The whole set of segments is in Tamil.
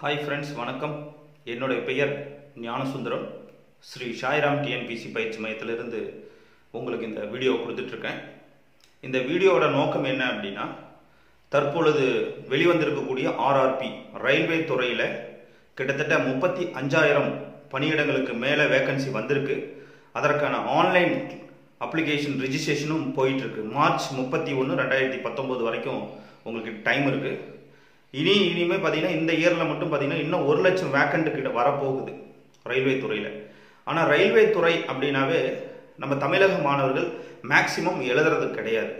ஹாய் ஃப்ரெண்ட்ஸ் வணக்கம். என்னுடைய பெயர் ஞானசுந்தரம். ஸ்ரீ சாய்ராம் டிஎன்பிசி பயிற்சி மையத்திலிருந்து உங்களுக்கு இந்த வீடியோ கொடுத்துட்ருக்கேன். இந்த வீடியோவோட நோக்கம் என்ன அப்படின்னா தற்பொழுது வெளிவந்திருக்கக்கூடிய ஆர்ஆர்பி ரயில்வே துறையில் கிட்டத்தட்ட முப்பத்தி அஞ்சாயிரம் பணியிடங்களுக்கு மேலே வேக்கன்சி வந்திருக்கு. அதற்கான ஆன்லைன் அப்ளிகேஷன் ரிஜிஸ்ட்ரேஷனும் போயிட்டுருக்கு மார்ச் முப்பத்தி ஒன்று ரெண்டாயிரத்தி பத்தொம்போது வரைக்கும் உங்களுக்கு டைம் இருக்குது இனி இனிமேல் பார்த்தீங்கன்னா இந்த இயரில் மட்டும் பார்த்தீங்கன்னா இன்னும் ஒரு லட்சம் வேக்கண்ட் கிட்ட வரப்போகுது ரயில்வே துறையில். ஆனால் ரயில்வே துறை அப்படின்னாவே நம்ம தமிழக மாணவர்கள் மேக்சிமம் எழுதுறது கிடையாது.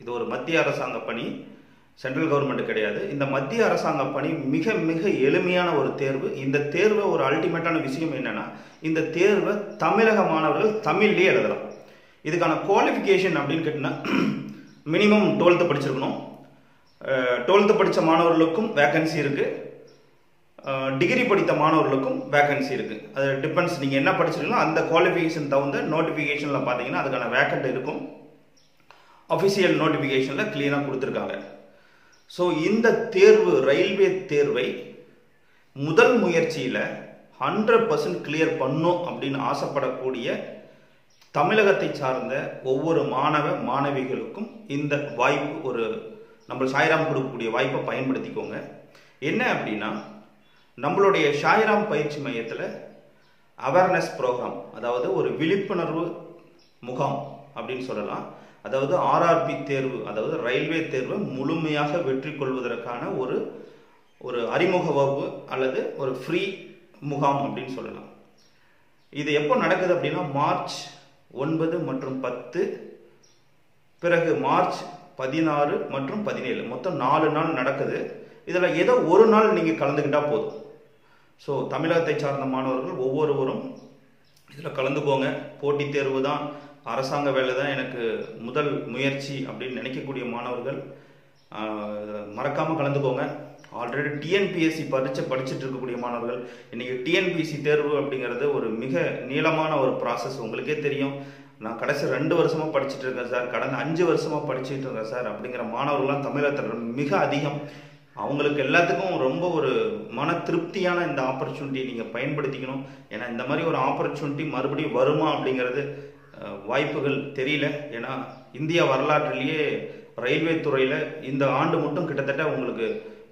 இது ஒரு மத்திய அரசாங்க பணி சென்ட்ரல் கவர்மெண்ட் கிடையாது. இந்த மத்திய அரசாங்க பணி மிக மிக எளிமையான ஒரு தேர்வு. இந்த தேர்வை ஒரு அல்டிமேட்டான விஷயம் என்னென்னா இந்த தேர்வை தமிழக மாணவர்கள் தமிழ்லேயே எழுதலாம். இதுக்கான குவாலிஃபிகேஷன் அப்படின்னு கேட்டிங்கன்னா மினிமம் டுவெல்த்து படிச்சிருக்கணும். டுவெல்த்து படித்த மாணவர்களுக்கும் வேக்கன்சி இருக்குது டிகிரி படித்த மாணவர்களுக்கும் வேக்கன்சி இருக்குது அது டிபெண்ட்ஸ் நீங்கள் என்ன படிச்சிருக்கீங்களோ அந்த குவாலிஃபிகேஷன் தகுந்த நோட்டிஃபிகேஷனில் பார்த்தீங்கன்னா அதுக்கான வேக்கண்ட் இருக்கும். அஃபிஷியல் நோட்டிஃபிகேஷனில் க்ளீனாக கொடுத்துருக்காங்க. ஸோ இந்த தேர்வு ரயில்வே தேர்வை முதல் முயற்சியில் ஹண்ட்ரட் பர்சன்ட் கிளியர் பண்ணும் அப்படின்னு ஆசைப்படக்கூடிய தமிழகத்தை சார்ந்த ஒவ்வொரு மாணவ மாணவிகளுக்கும் இந்த வாய்ப்பு ஒரு நம்ம சாய்ராம் கொடுக்கக்கூடிய வாய்ப்பை பயன்படுத்திக்கோங்க. என்ன அப்படின்னா நம்மளுடைய சாய்ராம் பயிற்சி மையத்தில் அவேர்னஸ் ப்ரோக்ராம் அதாவது ஒரு விழிப்புணர்வு முகாம் அப்படின்னு சொல்லலாம். அதாவது ஆர்ஆர்பி தேர்வு அதாவது ரயில்வே தேர்வை முழுமையாக வெற்றி கொள்வதற்கான ஒரு ஒரு அறிமுக வகுப்பு அல்லது ஒரு ஃப்ரீ முகாம் அப்படின்னு சொல்லலாம். இது எப்போ நடக்குது அப்படின்னா மார்ச் ஒன்பது மற்றும் பத்து. பிறகு மார்ச் பதினாறு மற்றும் பதினேழு. மொத்தம் நாலு நாள் நடக்குது. இதில் ஏதோ ஒரு நாள் நீங்கள் கலந்துக்கிட்டால் போதும். ஸோ தமிழகத்தை சார்ந்த மாணவர்கள் ஒவ்வொருவரும் இதில் கலந்துக்கோங்க. போட்டித் தேர்வு தான் அரசாங்க வேலை தான் எனக்கு முதல் முயற்சி அப்படின்னு நினைக்கக்கூடிய மாணவர்கள் மறக்காமல் கலந்துக்கோங்க. ஆல்ரெடி டிஎன்பிஎஸ்சி பரீட்சை படிச்சுட்டு இருக்கக்கூடிய மாணவர்கள் இன்றைக்கி டிஎன்பிஎஸ்சி தேர்வு அப்படிங்கிறது ஒரு மிக நீளமான ஒரு ப்ராசஸ் உங்களுக்கே தெரியும். நான் கடைசி ரெண்டு வருஷமாக படிச்சுட்டு இருக்கேன் சார். கடந்த அஞ்சு வருஷமாக படிச்சுட்டு இருக்கேன் சார். அப்படிங்கிற மாணவர்கள்லாம் தமிழகத்தில் மிக அதிகம். அவங்களுக்கு எல்லாத்துக்கும் ரொம்ப ஒரு மன திருப்தியான இந்த ஆப்பர்ச்சுனிட்டி நீங்கள் பயன்படுத்திக்கணும். ஏன்னா இந்த மாதிரி ஒரு ஆப்பர்ச்சுனிட்டி மறுபடியும் வருமா அப்படிங்கிறது வாய்ப்புகள் தெரியல. ஏன்னா இந்திய வரலாற்றிலேயே ரயில்வே துறையில் இந்த ஆண்டு மட்டும் கிட்டத்தட்ட உங்களுக்கு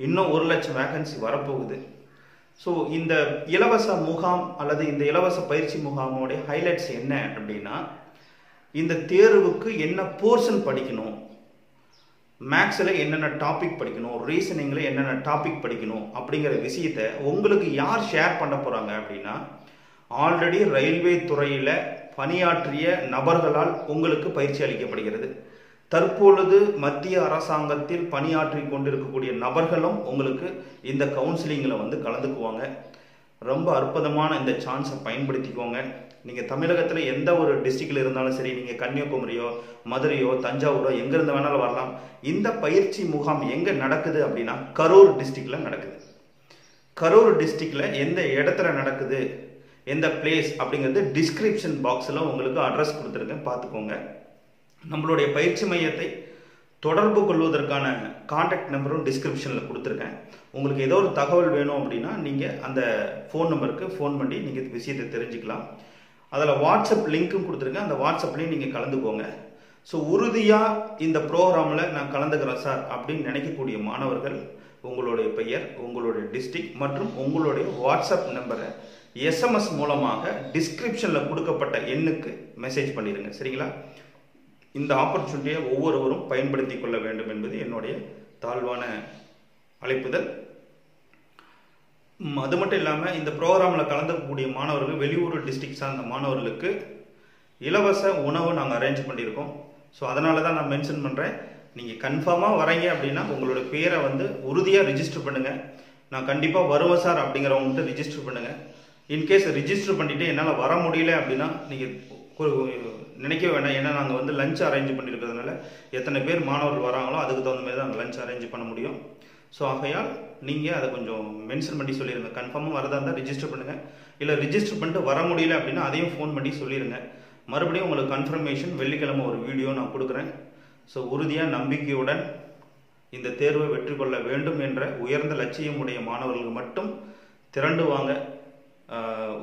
இன்னும் ஒரு லட்சம் வேகன்சி வரப்போகுது. ஸோ இந்த இலவச முகாம் அல்லது இந்த இலவச பயிற்சி முகாமோடைய ஹைலைட்ஸ் என்ன அப்படின்னா இந்த தேர்வுக்கு என்ன போர்ஷன் படிக்கணும்? மேக்ஸில் என்னென்ன டாபிக் படிக்கணும்? ரீசனிங்கில் என்னென்ன டாபிக் படிக்கணும்? அப்படிங்கிற விஷயத்த உங்களுக்கு யார் ஷேர் பண்ண போகிறாங்க அப்படின்னா ஆல்ரெடி ரயில்வே துறையில் பணியாற்றிய நபர்களால் உங்களுக்கு பயிற்சி அளிக்கப்படுகிறது. தற்பொழுது மத்திய அரசாங்கத்தில் பணியாற்றி கொண்டிருக்கக்கூடிய நபர்களும் உங்களுக்கு இந்த கவுன்சிலிங்கில் வந்து கலந்துக்குவாங்க. ரொம்ப அற்புதமான இந்த சான்ஸை பயன்படுத்திக்கோங்க. நீங்கள் தமிழகத்தில் எந்த ஒரு டிஸ்ட்ரிக்டில் இருந்தாலும் சரி நீங்கள் கன்னியாகுமரியோ மதுரையோ தஞ்சாவூரோ எங்கேருந்து வேணாலும் வரலாம். இந்த பயிற்சி முகாம் எங்கே நடக்குது அப்படின்னா கரூர் டிஸ்ட்ரிக்டில் நடக்குது. கரூர் டிஸ்ட்ரிக்டில் எந்த இடத்துல நடக்குது எந்த பிளேஸ் அப்படிங்கிறது டிஸ்கிரிப்ஷன் பாக்ஸில் உங்களுக்கு அட்ரஸ் கொடுத்துருக்கேன். பார்த்துக்கோங்க. நம்மளுடைய பயிற்சி மையத்தை தொடர்பு கொள்வதற்கான காண்டாக்ட் நம்பரும் டிஸ்கிரிப்ஷனில் கொடுத்துருக்கேன். உங்களுக்கு ஏதோ ஒரு தகவல் வேணும் அப்படின்னா நீங்கள் அந்த ஃபோன் நம்பருக்கு ஃபோன் பண்ணி நீங்கள் விஷயத்தை தெரிஞ்சுக்கலாம். அதில் வாட்ஸ்அப் லிங்க்கும் கொடுத்துருங்க அந்த வாட்ஸ்அப்லேயும் நீங்கள் கலந்துக்கோங்க. ஸோ உறுதியாக இந்த ப்ரோக்ராமில் நான் கலந்துக்கிறேன் சார் அப்படின்னு நினைக்கக்கூடிய மாணவர்கள் உங்களுடைய பெயர் உங்களுடைய டிஸ்ட்ரிக்ட் மற்றும் உங்களுடைய வாட்ஸ்அப் நம்பரை எஸ்எம்எஸ் மூலமாக டிஸ்கிரிப்ஷனில் கொடுக்கப்பட்ட எண்ணுக்கு மெசேஜ் பண்ணிடுங்க சரிங்களா? இந்த ஆப்பர்ச்சுனிட்டியை ஒவ்வொருவரும் பயன்படுத்தி கொள்ள வேண்டும் என்பது என்னுடைய தாழ்வான அழைப்புதல். அது மட்டும் இல்லாமல் இந்த ப்ரோக்ராமில் கலந்துக்கக்கூடிய மாணவர்கள் வெளியூர் டிஸ்ட்ரிக் சார்ந்த மாணவர்களுக்கு இலவச உணவு நாங்கள் அரேஞ்ச் பண்ணியிருக்கோம். ஸோ அதனால தான் நான் மென்ஷன் பண்ணுறேன் நீங்கள் கன்ஃபார்மாக வரீங்க அப்படின்னா உங்களோட பேரை வந்து உறுதியாக ரிஜிஸ்டர் பண்ணுங்கள் நான் கண்டிப்பாக வருவேன் சார் அப்படிங்கிறவங்கள்ட்ட ரிஜிஸ்டர் பண்ணுங்கள் இன்கேஸ் ரிஜிஸ்டர் பண்ணிவிட்டு என்னால் வர முடியல அப்படின்னா நீங்கள் நினைக்க வேண்டாம் ஏன்னா நாங்கள் வந்து லஞ்ச் அரேஞ்ச் பண்ணியிருக்கிறதுனால எத்தனை பேர் மாணவர்கள் வராங்களோ அதுக்கு தகுந்த மாதிரி தான் லஞ்ச் அரேஞ்ச் பண்ண முடியும். ஸோ ஆகையால் நீங்கள் அதை கொஞ்சம் மென்ஷன் பண்ணி சொல்லிடுங்க கன்ஃபார்மாக வரதா இருந்தால் ரிஜிஸ்டர் பண்ணுங்கள் இல்லை ரிஜிஸ்டர் பண்ணிட்டு வர முடியல அப்படின்னா அதையும் ஃபோன் பண்ணி சொல்லிடுங்க மறுபடியும் உங்களுக்கு கன்ஃபர்மேஷன் வெள்ளிக்கிழமை ஒரு வீடியோ நான் கொடுக்குறேன். ஸோ உறுதியாக நம்பிக்கையுடன் இந்த தேர்வை வெற்றி கொள்ள வேண்டும் என்ற உயர்ந்த லட்சியம் உடைய மாணவர்கள் மட்டும் திரண்டு வாங்க.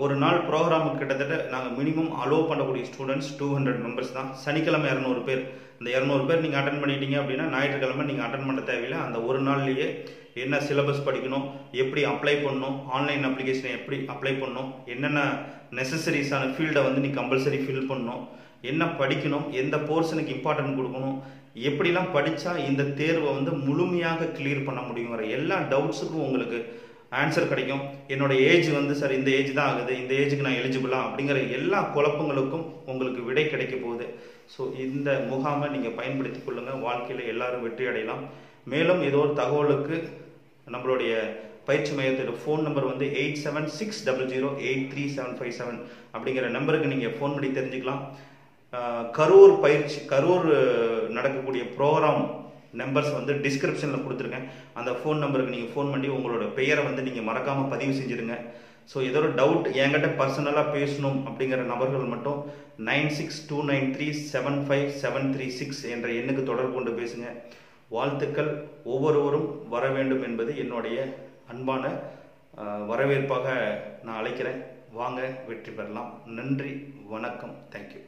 ஒரு நாள் ப்ரோக்ராமுக்கு கிட்டத்தட்ட நாங்கள் மினிமம் அலோவ் பண்ணக்கூடிய ஸ்டூடெண்ட்ஸ் டூ ஹண்ட்ரட் மெம்பர்ஸ் தான். சனிக்கிழமை இரநூறு பேர். இந்த இரநூறு பேர் நீங்கள் அட்டன் பண்ணிட்டீங்க அப்படின்னா ஞாயிற்றுக்கிழமை நீங்கள் அட்டன் பண்ண தேவையில்லை. அந்த ஒரு நாள்லேயே என்ன சிலபஸ் படிக்கணும் எப்படி அப்ளை பண்ணணும் ஆன்லைன் அப்ளிகேஷனை எப்படி அப்ளை பண்ணணும் என்னென்ன நெசசரிஸான ஃபீல்டை வந்து நீ கம்பல்சரி ஃபில் பண்ணணும் என்ன படிக்கணும் எந்த போர்ஷனுக்கு இம்பார்ட்டன்ட் கொடுக்கணும் எப்படிலாம் படித்தா இந்த தேர்வை வந்து முழுமையாக கிளியர் பண்ண முடியுங்கிற எல்லா டவுட்ஸுக்கும் உங்களுக்கு ஆன்சர் கிடைக்கும். என்னோட ஏஜ் வந்து சார் இந்த ஏஜ் தான் ஆகுது இந்த ஏஜுக்கு நான் எலிஜிபிளா அப்படிங்கிற எல்லா குழப்பங்களுக்கும் உங்களுக்கு விடை கிடைக்க போகுது. ஸோ இந்த முகாமை நீங்கள் பயன்படுத்தி கொள்ளுங்கள் வாழ்க்கையில் எல்லாரும் வெற்றி அடையலாம். மேலும் ஏதோ ஒரு தகவலுக்கு நம்மளுடைய பயிற்சி மையத்தோட ஃபோன் நம்பர் வந்து eight seven six double zero eight three seven five seven அப்படிங்கிற நம்பருக்கு நீங்கள் ஃபோன் பண்ணி தெரிஞ்சுக்கலாம். கரூர் பயிற்சி கரூர் நடக்கக்கூடிய ப்ரோக்ராம் நம்பர்ஸ் வந்து டிஸ்கிரிப்ஷனில் கொடுத்துருக்கேன். அந்த ஃபோன் நம்பருக்கு நீங்கள் ஃபோன் பண்ணி உங்களோட பெயரை வந்து நீங்கள் மறக்காமல் பதிவு செஞ்சுருங்க. ஸோ ஏதோ ஒரு டவுட் என்கிட்ட பர்சனலாக பேசணும் அப்படிங்கிற நபர்கள் மட்டும் nine six two nine three seven five seven three six என்ற எண்ணுக்கு தொடர்பு கொண்டு பேசுங்க. வாழ்த்துக்கள். ஒவ்வொருவரும் வர வேண்டும் என்பது என்னுடைய அன்பான வரவேற்பாக நான் அழைக்கிறேன். வாங்க வெற்றி பெறலாம். நன்றி வணக்கம். தேங்க்யூ